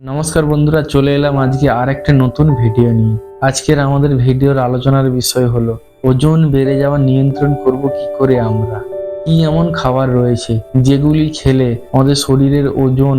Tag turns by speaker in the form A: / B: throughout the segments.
A: নমস্কার বন্ধুরা, চলে এলাম আজকে আর একটা নতুন ভিডিও নিয়ে। আজকের আমাদের ভিডিওর আলোচনার বিষয় হলো, ওজন বেড়ে যাওয়া নিয়ন্ত্রণ করব কি করে আমরা? কি এমন খাবার রয়েছে যেগুলি খেলে আমাদের শরীরের ওজন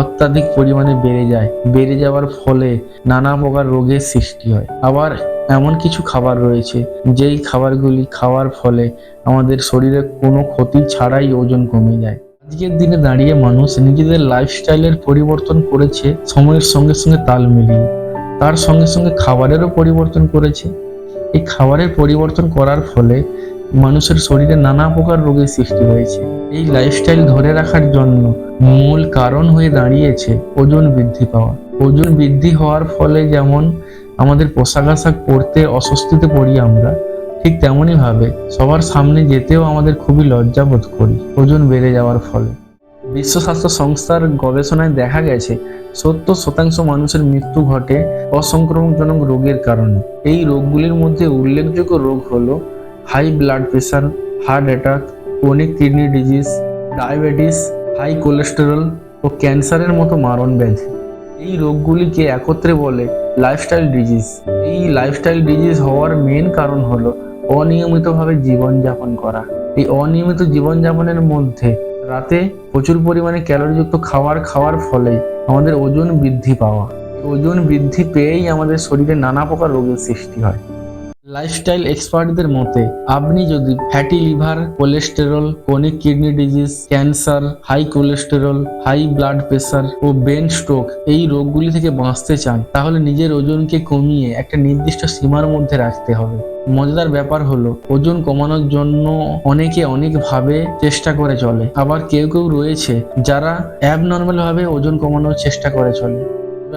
A: অত্যাধিক পরিমাণে বেড়ে যায়, বেড়ে যাওয়ার ফলে নানা প্রকার রোগের সৃষ্টি হয়। আবার এমন কিছু খাবার রয়েছে যেই খাবারগুলি খাওয়ার ফলে আমাদের শরীরে কোনো ক্ষতি ছাড়াই ওজন কমে যায়। আজকের দিনে দাঁড়িয়ে মানুষ নিজেদের লাইফস্টাইলের পরিবর্তন করেছে সময়ের সঙ্গে সঙ্গে তাল মিলিয়ে। তার সঙ্গে সঙ্গে খাবারেরও পরিবর্তন করেছে। এই খাবারের পরিবর্তন করার ফলে মানুষের শরীরে নানা প্রকার রোগের সৃষ্টি হয়েছে। এই লাইফস্টাইল ধরে রাখার জন্য মূল কারণ হয়ে দাঁড়িয়েছে ওজন বৃদ্ধি পাওয়া। ওজন বৃদ্ধি হওয়ার ফলে যেমন আমাদের পোশাক আশাক পরতে অস্বস্তিতে পড়ি আমরা ঠিক তেমনই ভাবে সবার সামনে যেতেও আমাদের খুবই লজ্জা বোধ করি, ওজন বেড়ে যাওয়ার ফলে। বিশ্ব স্বাস্থ্য সংস্থার গবেষণায় দেখা গেছে, সত্তর শতাংশ মানুষের মৃত্যু ঘটে অসংক্রমণজনক রোগের কারণে। এই রোগগুলির মধ্যে উল্লেখযোগ্য রোগ হল high blood pressure heart attack, chronic kidney disease, diabetes, high cholesterol ও ক্যান্সারের মতো মারণ ব্যাধি। এই রোগগুলিকে একত্রে বলে লাইফস্টাইল ডিজিজ। এই লাইফস্টাইল ডিজিজ হওয়ার মেন কারণ হলো অনিয়মিতভাবে জীবনযাপন করা। এই অনিয়মিত জীবনযাপনের মধ্যে রাতে প্রচুর পরিমাণে ক্যালোরিযুক্ত খাবার খাওয়ার ফলে আমাদের ওজন বৃদ্ধি পাওয়া। ওজন বৃদ্ধি পেয়েই আমাদের শরীরে নানা প্রকার রোগের সৃষ্টি হয়। লাইফস্টাইল এক্সপার্টদের মতে, আপনি যদি fatty liver cholesterol chronic kidney disease cancer high cholesterol high blood pressure ও ব্রেন স্ট্রোক এই রোগগুলি থেকে বাঁচতে চান, তাহলে নিজের ওজনকে কমিয়ে একটা নির্দিষ্ট সীমার মধ্যে রাখতে হবে। মজাদার ব্যাপার হলো, ওজন কমানোর জন্য অনেকে অনেকভাবে চেষ্টা করে চলে। আবার কেউ কেউ রয়েছে যারা অ্যাবনর্মাল ভাবে ওজন কমানোর চেষ্টা করে চলে।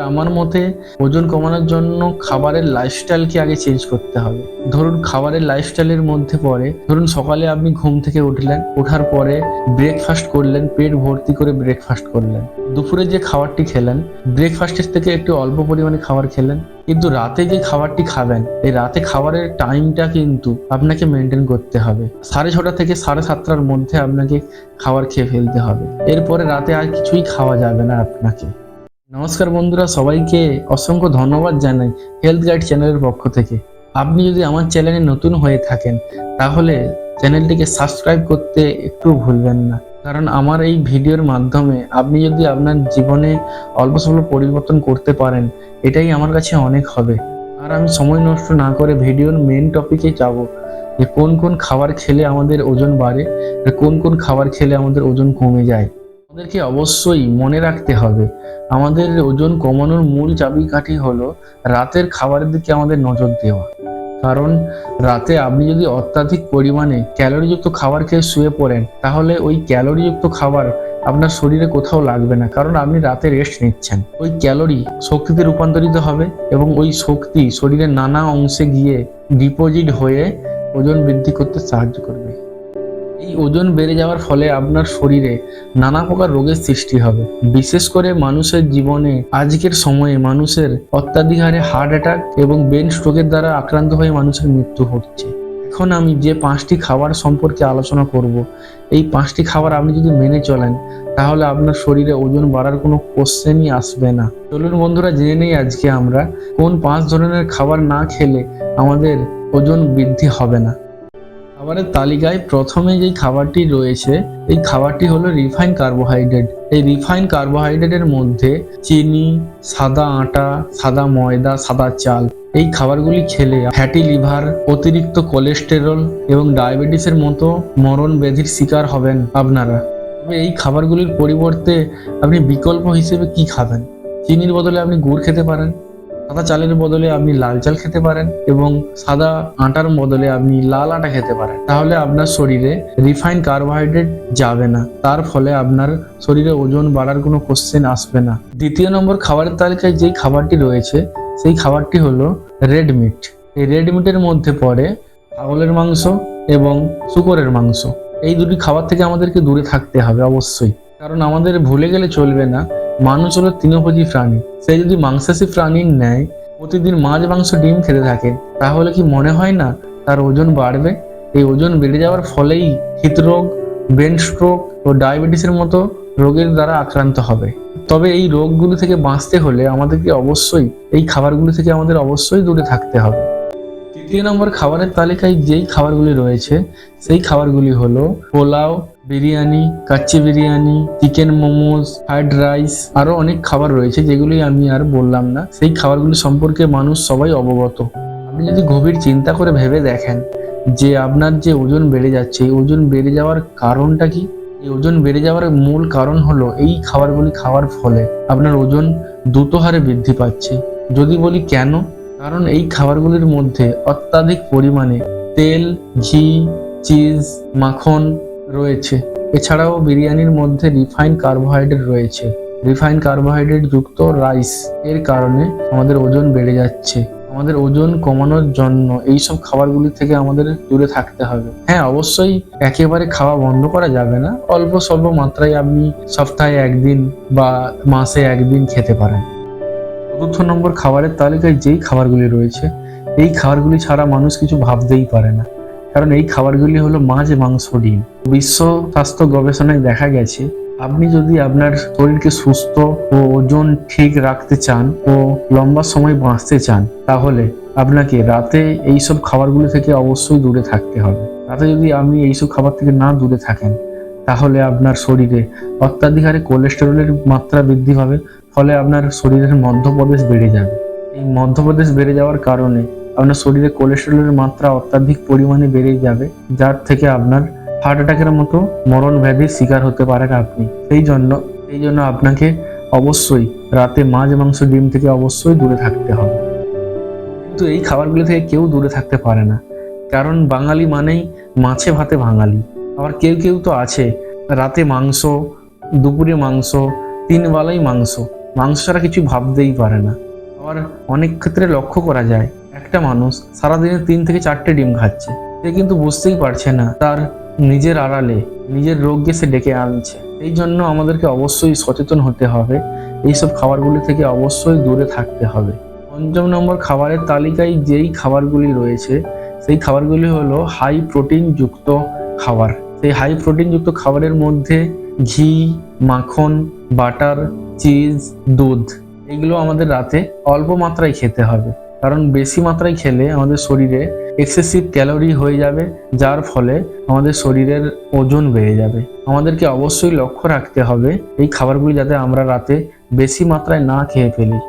A: আমার মতে ওজন কমানোর জন্য খাবারের লাইফস্টাইলকে আগে চেঞ্জ করতে হবে। ধরুন খাবারের লাইফস্টাইলের মধ্যে পড়ে, ধরুন সকালে আপনি ঘুম থেকে উঠলেন, ওঠার পরে ব্রেকফাস্ট করলেন, পেট ভর্তি করে ব্রেকফাস্ট করলেন। দুপুরে যে খাবারটি খেলেন ব্রেকফাস্টের থেকে একটু অল্প পরিমাণে খাবার খেলেন, কিন্তু রাতে যে খাবারটি খাবেন, এই রাতে খাবারের টাইমটা কিন্তু আপনাকে মেনটেন করতে হবে। সাড়ে ছটা থেকে সাড়ে সাতটার মধ্যে আপনাকে খাবার খেয়ে ফেলতে হবে। এরপরে রাতে আর কিছুই খাওয়া যাবে না আপনাকে। নমস্কার বন্ধুরা, সবাইকে অসংখ্য ধন্যবাদ জানাই হেলথ গাইড চ্যানেলের পক্ষ থেকে। আপনি যদি আমার চ্যানেলে নতুন হয়ে থাকেন, তাহলে চ্যানেলটিকে সাবস্ক্রাইব করতে একটু ভুলবেন না। কারণ আমার এই ভিডিওর মাধ্যমে আপনি যদি আপনার জীবনে অল্প স্বল্প পরিবর্তন করতে পারেন, এটাই আমার কাছে অনেক হবে। আর আমি সময় নষ্ট না করে ভিডিওর মেন টপিকে যাব, যে কোন কোন খাবার খেলে আমাদের ওজন বাড়ে কোন কোন খাবার খেলে আমাদের ওজন কমে যায়। আমাদেরকে অবশ্যই মনে রাখতে হবে। আমাদের ওজন কমানোর মূল চাবিকাঠি হলো রাতের খাবারের দিকে আমাদের নজর দেওয়া। কারণ রাতে আপনি যদি অত্যাধিক পরিমাণে ক্যালোরিযুক্ত খাবার খেয়ে শুয়ে পড়েন, তাহলে ওই ক্যালোরিযুক্ত খাবার আপনার শরীরে কোথাও লাগবে না। কারণ আপনি রাতে রেস্ট নিচ্ছেন। ওই ক্যালোরি শক্তিতে রূপান্তরিত হবে এবং ওই শক্তি শরীরের নানা অংশে গিয়ে ডিপোজিট হয়ে ওজন বৃদ্ধি করতে সাহায্য করবে। এই ওজন বেড়ে যাওয়ার ফলে আপনার শরীরে নানা প্রকার রোগের সৃষ্টি হবে। বিশেষ করে মানুষের জীবনে আজকের সময়ে মানুষের অত্যাধিক হারে হার্ট অ্যাটাক এবং ব্রেন স্ট্রোকের দ্বারা আক্রান্ত হয়ে মানুষের মৃত্যু হচ্ছে। এখন আমি যে পাঁচটি খাবার সম্পর্কে আলোচনা করব, এই পাঁচটি খাবার আপনি যদি মেনে চলেন, তাহলে আপনার শরীরে ওজন বাড়ার কোনো কোশ্চেনই আসবে না। চলুন বন্ধুরা, জেনে নেই আজকে আমরা কোন পাঁচ ধরনের খাবার না খেলে আমাদের ওজন বৃদ্ধি হবে না। খাবারের তালিকায় প্রথমে যেই খাবারটি রয়েছে, এই খাবারটি হলো রিফাইন কার্বোহাইড্রেট এই রিফাইন কার্বোহাইড্রেটের মধ্যে চিনি, সাদা আটা, সাদা ময়দা, সাদা চাল, এই খাবারগুলি খেলে ফ্যাটি লিভার অতিরিক্ত কোলেস্টেরল এবং ডায়াবেটিসের মতো মরণ ব্যাধির শিকার হবেন আপনারা। তবে এই খাবারগুলির পরিবর্তে আপনি বিকল্প হিসেবে কি খাবেন? চিনির বদলে আপনি গুড় খেতে পারেন। সাদা চালের বদলে আপনি লাল চাল খেতে পারেন এবং সাদা আটার বদলে আপনি লাল আটা খেতে পারেন। তাহলে আপনার শরীরে রিফাইন কার্বোহাইড্রেট যাবে না। তার ফলে আপনার শরীরে ওজন বাড়ার কোনো কোশ্চেন আসবে না। দ্বিতীয় নম্বর খাবারের তালিকায় যেই খাবারটি রয়েছে, সেই খাবারটি হলো রেড মিট এই রেড মিটের মধ্যে পড়ে ছাগলের মাংস এবং শুকরের মাংস। এই দুটি খাবার থেকে আমাদেরকে দূরে থাকতে হবে অবশ্যই। কারণ আমাদের ভুলে গেলে চলবে না। মানুষ হলো তৃণভোজী প্রাণী। সে যদি মাংসাশী প্রাণীর ন্যায় প্রতিদিন মাছ, মাংস, ডিম খেতে থাকে, তাহলে কি মনে হয় না তার ওজন বাড়বে? এই ওজন বেড়ে যাওয়ার ফলেই হৃদরোগ, ব্রেন স্ট্রোক ও ডায়াবেটিসের মতো রোগের দ্বারা আক্রান্ত হবে। তবে এই রোগগুলো থেকে বাঁচতে হলে আমাদেরকে অবশ্যই এই খাবারগুলো থেকে আমাদের অবশ্যই দূরে থাকতে হবে। তৃতীয় নম্বর খাবারের তালিকায় যেই খাবারগুলি রয়েছে, সেই খাবারগুলি হলো pulao biryani, kacchi biryani, chicken momos, fried rice আরও অনেক খাবার রয়েছে যেগুলি আমি আর বললাম না। সেই খাবারগুলি সম্পর্কে মানুষ সবাই অবগত। আপনি যদি গভীর চিন্তা করে ভেবে দেখেন যে আপনার যে ওজন বেড়ে যাচ্ছে, এই ওজন বেড়ে যাওয়ার কারণটা কি? এই ওজন বেড়ে যাওয়ার মূল কারণ হলো এই খাবারগুলি খাওয়ার ফলে আপনার ওজন দ্রুত হারে বৃদ্ধি পাচ্ছে। যদি বলি কেন? কারণ এই খাবারগুলির মধ্যে অত্যাধিক পরিমাণে তেল, ঘি, চিজ, মাখন রয়েছে। এছাড়াও বিরিয়ানির মধ্যে রিফাইন কার্বোহাইড্রেট রয়েছে। রিফাইন কার্বোহাইড্রেট যুক্ত রাইস এর কারণে আমাদের ওজন বেড়ে যাচ্ছে। আমাদের ওজন কমানোর জন্য এই সব খাবারগুলি থেকে আমাদের দূরে থাকতে হবে। হ্যাঁ অবশ্যই একেবারে খাওয়া বন্ধ করা যাবে না। অল্প স্বল্প মাত্রায় আপনি সপ্তাহে একদিন বা মাসে একদিন খেতে পারেন। চতুর্থ নম্বর খাবারের তালিকায় যেই খাবারগুলি রয়েছে, এই খাবারগুলি ছাড়া মানুষ কিছু ভাবতেই পারে না। কারণ এই খাবারগুলি হলো মাছ, মাংস, ডিম। বিশ্ব স্বাস্থ্য গবেষণায় দেখা গেছে, আপনি যদি আপনার শরীরকে সুস্থ ও ওজন ঠিক রাখতে চান ও লম্বা সময় বাঁচতে চান, তাহলে আপনাকে রাতে এইসব খাবারগুলি থেকে অবশ্যই দূরে থাকতে হবে। রাতে যদি আপনি এইসব খাবার থেকে না দূরে থাকেন, তাহলে আপনার শরীরে অত্যাধিক হারে কোলেস্টেরলের মাত্রা বৃদ্ধি পাবে, ফলে আপনার শরীরের মধ্যপ্রদেশ বেড়ে যাবে। এই মধ্যপ্রদেশ বেড়ে যাওয়ার কারণে আপনার শরীরে কোলেস্টেরলের মাত্রা অত্যাধিক পরিমাণে বেড়ে যাবে, যার থেকে আপনার হার্ট অ্যাটাকের মতো মরণ ব্যাধির শিকার হতে পারেন আপনি। সেই জন্য এই জন্য আপনাকে অবশ্যই রাতে মাছ, মাংস, ডিম থেকে অবশ্যই দূরে থাকতে হবে। কিন্তু এই খাবারগুলো থেকে কেউ দূরে থাকতে পারে না। কারণ বাঙালি মানেই মাছে ভাতে বাঙালি। আবার কেউ কেউ তো আছে, রাতে মাংস, দুপুরে মাংস, তিন বেলাই মাংস। মাংস ছাড়া কিছু ভাবতেই পারে না। আবার অনেক ক্ষেত্রে লক্ষ্য করা যায় একটা মানুষ সারাদিনে তিন থেকে চারটে ডিম খাচ্ছে। সে কিন্তু বুঝতেই পারছে না তার নিজের আড়ালে, নিজের রোগকে সে ডেকে আনছে। এই জন্য আমাদেরকে অবশ্যই সচেতন হতে হবে। এইসব খাবারগুলি থেকে অবশ্যই দূরে থাকতে হবে। পঞ্চম নম্বর খাবারের তালিকায় যেই খাবারগুলি রয়েছে, সেই খাবারগুলি হলো হাই প্রোটিন যুক্ত খাবার। সেই হাই প্রোটিন যুক্ত খাবারের মধ্যে ঘি, মাখন বাটার চিজ দুধ, এগুলো আমাদের রাতে অল্প মাত্রায় খেতে হবে। কারণ বেশি মাত্রায় খেলে আমাদের শরীরে এক্সেসিভ ক্যালোরি হয়ে যাবে, যার ফলে আমাদের শরীরের ওজন বেড়ে যাবে। আমাদেরকে অবশ্যই লক্ষ্য রাখতে হবে এই খাবারগুলি যাতে আমরা রাতে বেশি মাত্রায় না খেয়ে ফেলি।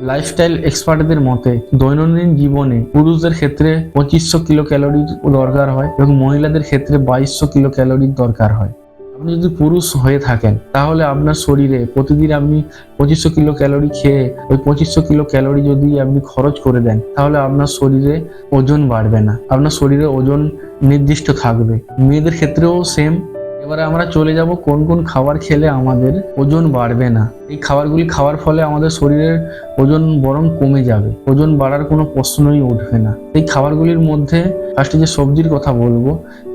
A: লাইফস্টাইল এক্সপার্টদের মতে, দৈনন্দিন জীবনে পুরুষদের ক্ষেত্রে পঁচিশশো কিলো ক্যালোরির দরকার হয় এবং মহিলাদের ক্ষেত্রে বাইশশো কিলো ক্যালোরির দরকার হয়। আপনি যদি পুরুষ হয়ে থাকেন, তাহলে আপনার শরীরে প্রতিদিন আপনি পঁচিশশো কিলো ক্যালোরি খেয়ে, ওই পঁচিশশো কিলো ক্যালোরি যদি আপনি খরচ করে দেন, তাহলে আপনার শরীরে ওজন বাড়বে না। আপনার শরীরে ওজন নির্দিষ্ট থাকবে। মেয়েদের ক্ষেত্রেও সেম এবারে আমরা চলে যাব কোন কোন খাবার খেলে আমাদের ওজন বাড়বে না। এই খাবারগুলি খাওয়ার ফলে আমাদের শরীরের ওজন বরং কমে যাবে। ওজন বাড়ার কোনো প্রশ্নই উঠবে না। এই খাবারগুলির মধ্যে ফার্স্টে যে সবজির কথা বলব,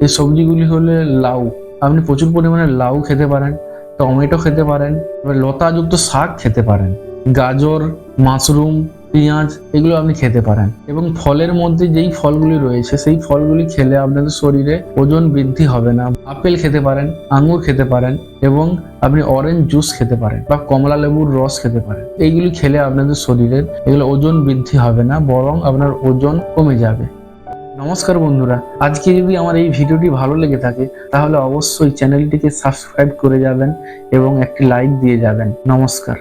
A: এই সবজিগুলি হলে লাউ। আপনি প্রচুর পরিমাণে লাউ খেতে পারেন, টমেটো খেতে পারেন, এবার লতাযুক্ত শাক খেতে পারেন, গাজর, মাশরুম, পেঁয়াজ এগুলো আপনি খেতে পারেন এবং ফলের মধ্যে যেই ফলগুলি রয়েছে সেই ফলগুলি খেলে আপনাদের শরীরে ওজন বৃদ্ধি হবে না। আপেল খেতে পারেন, আঙুর খেতে পারেন এবং আপনি অরেঞ্জ জুস খেতে পারেন বা কমলা লেবুর রস খেতে পারেন। এইগুলি খেলে আপনাদের শরীরের এগুলো ওজন বৃদ্ধি হবে না, বরং আপনার ওজন কমে যাবে। নমস্কার বন্ধুরা। আজকে যদি আমার এই ভিডিওটি ভালো লেগে থাকে, তাহলে অবশ্যই চ্যানেলটিকে সাবস্ক্রাইব করে যাবেন এবং একটি লাইক দিয়ে যাবেন। নমস্কার।